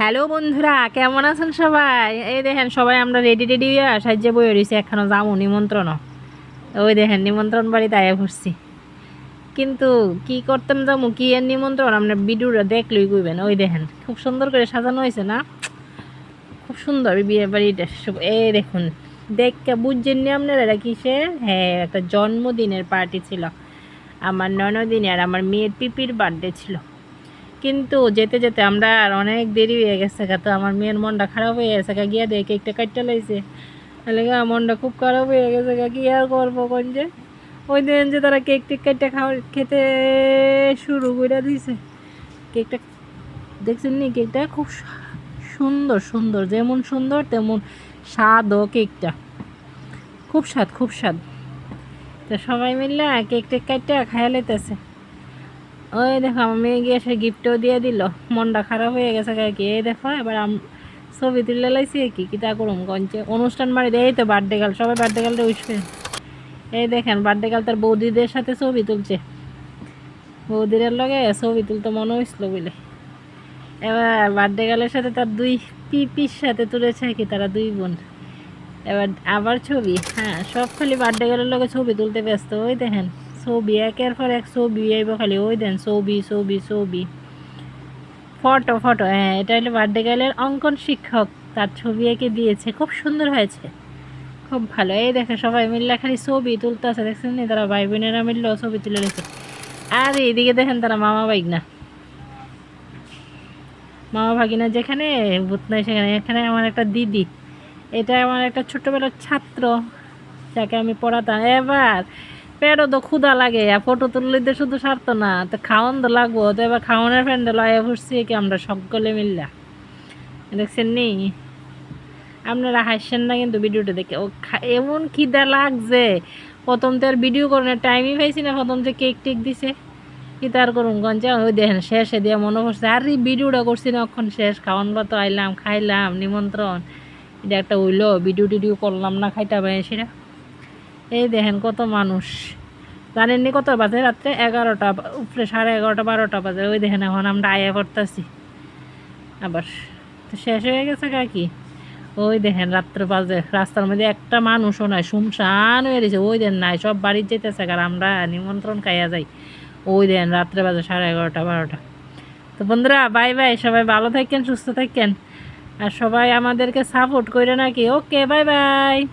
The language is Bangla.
হ্যালো বন্ধুরা, কেমন আছেন সবাই? এই দেখেন, সবাই আমরা রেডি রেডি হয়ে সাহায্যে বই রয়েছি এখনও যাব নিমন্ত্রণ ওই দেখেন, নিমন্ত্রণ বাড়ি তাই ঘুরছি। কিন্তু কি করতাম যাব কি এর নিমন্ত্রণ? আপনার ভিডিওটা দেখলেই কইবেন, ওই দেখেন, খুব সুন্দর করে সাজানো হয়েছে না? খুব সুন্দর বিয়ে বাড়িটা এই দেখুন দেখকে বুঝছেন নি আপনারা এটা কিসের হ্যাঁ একটা জন্মদিনের পার্টি ছিল। আমার ননদিনে আর আমার মেয়ের পিপির বার্থডে ছিল। কিন্তু যেতে যেতে আমরা আর অনেক দেরি হয়ে গেছে তো আমার মেয়ের মনটা খারাপ হয়ে গেছে গিয়া দেখে কেকটা কাটতে লাইছে। তাহলে মনটা খুব খারাপ হয়ে গেছে কি আর করব কোন যে? ওই দিন যে তারা কেক টেক কাটতে খাওয়া খেতে শুরু করে দিছে কেকটা, দেখছেন নি? কেকটা খুব সুন্দর সুন্দর। যেমন সুন্দর, তেমন স্বাদও কেকটা। খুব স্বাদ খুব স্বাদ। তো সবাই মিললে কেক টেক কাটতে খাইয়া লাইতেছে। ওই দেখো, আমার মেয়ে গিয়ে সে গিফটও দিয়ে দিল। মনটা খারাপ হয়ে গেছে কি এই দেখো, এবার ছবি তুলে লাইছি কি? কি তা করুম গঞ্চে অনুষ্ঠান বাড়ি এই তো বার্থডে গাল সবাই বার্থডে গালটা উঠবে এই দেখেন বার্থডে গাল তার বৌদিদের সাথে ছবি তুলছে। বৌদিদের লগে ছবি তুলতে মনে হয়েছিল বলে। এবার বার্থডে গালের সাথে তার দুই পিপির সাথে তুলেছে কি? তারা দুই বোন। এবার আবার ছবি হ্যাঁ সব খালি বার্থডে গালের লগে ছবি তুলতে ব্যস্ত, ওই দেখেন। ছবি, একের পর এক ছবি আইব খালি, ওই দেন ছবি ছবি ছবি। ফটো ফটো হ্যাঁ এটা হলো বার্থডে গার্লের অঙ্কন শিক্ষক, তার ছবি এঁকে দিয়েছে, খুব সুন্দর হয়েছে। খুব ভালো, এই দেখে সবাই মিললে খালি ছবি তুলতে আছে দেখছেন নি? তারা ভাই বোনেরা মিললেও ছবি তুলে রেখেছে আর এইদিকে দেখেন তারা মামা বাইক না মামা ভাগিনা যেখানে ভূত নাই সেখানে, এখানে আমার একটা দিদি। এটা আমার একটা ছোট্টবেলার ছাত্র, যাকে আমি পড়াতাম। এবার পেটও তো ক্ষুদা লাগে ফটো তুললে তো শুধু সারতো না, তো খাওয়ান তো লাগবো, তো এবার খাওয়ানোর ফ্রেন্ডে লয়ে ফুটছি কি আমরা সকলে মিললা। দেখছেন নি? আপনারা হাসছেন না কিন্তু ভিডিওটা দেখে, ও এমন খিদা লাগছে। প্রথম তো আর ভিডিও করানোর টাইমই পাইছি না, প্রথম যে কেক টেক দিছে। কি তার করুন গঞ্জা ওই দেখেন শেষে দিয়ে মনে করছে আর ভিডিওটা করছি না অক্ষণ শেষ, খাওয়ান বা তো আইলাম, খাইলাম, নিমন্ত্রণ। এটা একটা হইল ভিডিও টিডিও করলাম না, খাইতে পারে সেটা। এই দেখেন কত মানুষ। জানেননি কত বাজে? রাত্রে এগারোটা, উপরে সাড়ে এগারোটা, বারোটা বাজে। ওই দেখেন এখন আমরা আয়া পড়তেছি। আবার তো শেষ হয়ে গেছে কাকি ওই দেখেন রাত্রে বাজে। রাস্তার মধ্যে একটা মানুষও নাই শুমশান হয়ে গেছে ওই দেন নাই, সব বাড়ির যেতেছে আর আমরা নিমন্ত্রণ খাইয়া যাই। ওই দেন রাত্রে বাজে সাড়ে এগারোটা, বারোটা। তো বন্ধুরা, বাই বাই, সবাই ভালো থাকেন, সুস্থ থাকেন। আর সবাই আমাদেরকে সাপোর্ট করে নাকি? Okay bye bye.